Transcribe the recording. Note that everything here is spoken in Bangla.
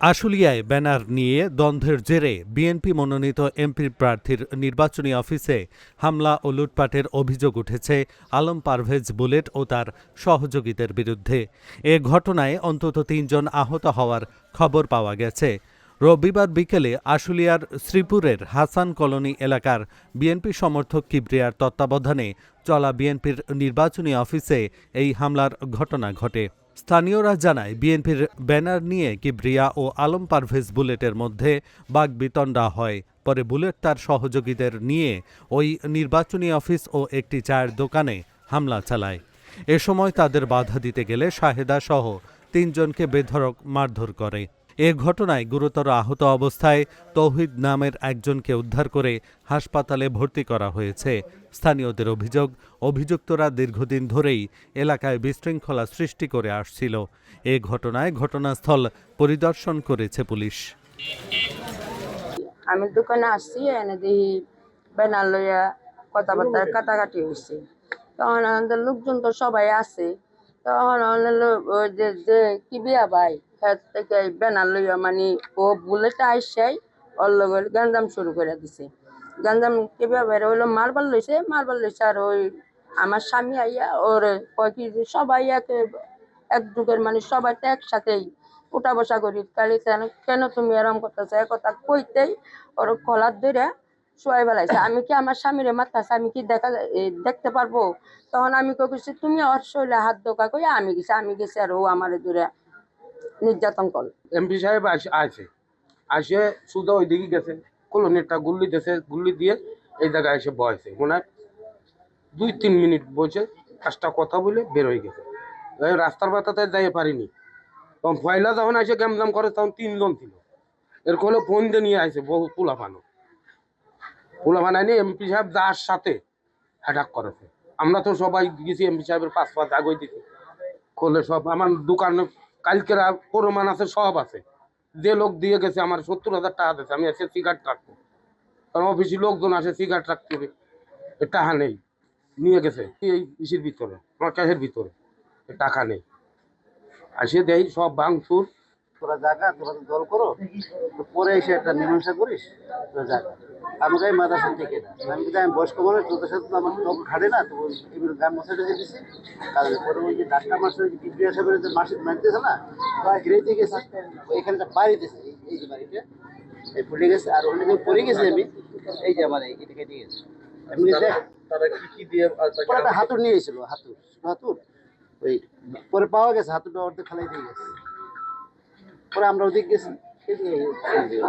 আশুলিয়ায় ব্যানার নিয়ে দ্বন্দ্বের জেরে বিএনপি মনোনীত এমপি প্রার্থীর নির্বাচনী অফিসে হামলা ও লুটপাটের অভিযোগ উঠেছে আলম পারভেজ বুলেট ও তার সহযোগীদের বিরুদ্ধে। এ ঘটনায় অন্তত তিনজন আহত হওয়ার খবর পাওয়া গেছে। রবিবার বিকেলে আশুলিয়ার শ্রীপুরের হাসান কলোনি এলাকার বিএনপি সমর্থক কিবরিয়ার তত্ত্বাবধানে চলা বিএনপির নির্বাচনী অফিসে এই হামলার ঘটনা ঘটে। স্থানীয়রা জানায়, বিএনপির ব্যানার নিয়ে কিবরিয়া ও আলম পারভেজ বুলেটের মধ্যে বাগবিতণ্ডা হয়। পরে বুলেট তার সহযোগীদের নিয়ে ওই নির্বাচনী অফিস ও একটি চায়ের দোকানে হামলা চালায়। এ সময় তাদের বাধা দিতে গেলে শাহেদা সহ তিনজনকে বেধরক মারধর করে। এ ঘটনায় গুরুতর আহত অবস্থায় তৌহিদ নামের একজনকে উদ্ধার করে হাসপাতালে ভর্তি করা হয়েছে। স্থানীয়দের অভিযোগ, অভিযুক্তরা দীর্ঘদিন ধরেই এলাকায় বিশৃঙ্খলা সৃষ্টি করে আসছিল। এ ঘটনায় ঘটনাস্থল পরিদর্শন করেছে পুলিশ। আমি দোকানে আসছি, এনে ব্যানার লইয়া কথাবার্তা কাটাকাটি হয়েছে তখন আমাদের লোকজন তো সবাই আছে। তখন যে কি বিয়া ভাই? হ্যাঁ থেকে ব্যানার লইয়া মানে ও বুলেট আইসাই, ওর লগে গাঞ্জাম শুরু করে দিছে। গাঞ্জাম কি বিয়া ভাই হইল, মারবার লইছে মারবার লইছে আর ওই আমার স্বামী আইয়া ওর কয় কি সবাই একে এক যুগের মানে সবাই তো একসাথেই উঠা বসা করি। কালি কেন তুমি এরম করতেছো? কথা কইতেই ওর কলার ধরে শোয়াই বেলাইছে আমি কি আমার স্বামীরে মারতাছে? আমি কি দেখা দেখতে পারব? তখন আমি কই কইছি, তুমি ওর শৈলে হাত দোকা কই আমি গেছি আমি গেছি আর ও আমার ধরে নির্যাতন কর এমপি সাহেব আসে আসে শুধু ওইদিকে গেছে কলোনিটা গুল্লি দিয়েছে, গুল্লি দিয়ে এই জায়গায় এসে বয়েছে মনে হয় দুই তিন মিনিট বসে পাঁচটা কথা বলে বের হয়ে গেছে। রাস্তার বাতাতে যাইতে পারিনি। তখন পয়লা যখন এসে গ্যামজাম করে, তখন তিনজন ছিল। এর হলো ফোন দিয়ে নিয়ে আসে বহু পোলা পানো পোলা বানায়নি এমপি সাহেব যার সাথে অ্যাটাক করেছে। আমরা তো সবাই গেছি এমপি সাহেবের পাঁচ পাঁচ আগে দিছি। খোলে সব আমার দোকানে কালকের প্রমাণ আছে, সব আছে। যে লোক দিয়ে গেছে, আমার সত্তর হাজার টাকা দিয়েছে, আমি এসে সিগারেট রাখব কারণ অফিসে লোকজন আসে সিগারেট রাখতে হবে। টাকা নেই। নিয়ে গেছে, এই ইসির ভিতরে, আমার ক্যাশের ভিতরে। টাকা নেই। আসে দেয় সব ভাঙচুর। তোরা জায়গা তোরা তো দল করো। পরে এসে একটা মীমাংসা করিস তোরা জায়গা আমাকে এই মাদ্রাসা থেকে না। আমি কিন্তু আমি বয়স্ক মানুষ তোদের সাথে তো আমার তখন খাটে না তো এগুলো গ্রাম মশাইটা দিয়ে দিছি। তাহলে পরে ওই যে ডাক্তার মাসে ওই যে বিক্রিয়া সাহেবের যে মাসে মারতেছে না হিরেতে গেছে। এখানটা বাড়ি দিয়েছে এই- যে বাড়িটা এই ফুলে গেছে। আর ওখানে যে পড়ে গেছে আমি। এই যে আমার এই কেটে গেছে। আমি দেখ তারা কি কি দিয়ে পরে একটা হাতুর নিয়ে এসেছিল হাতুর হাতুর ওই পরে পাওয়া গেছে হাতুরটা অর্ধেক খালাই দিয়ে গেছে। পরে আমরা ওদিক গেছি এই যে- এই যে-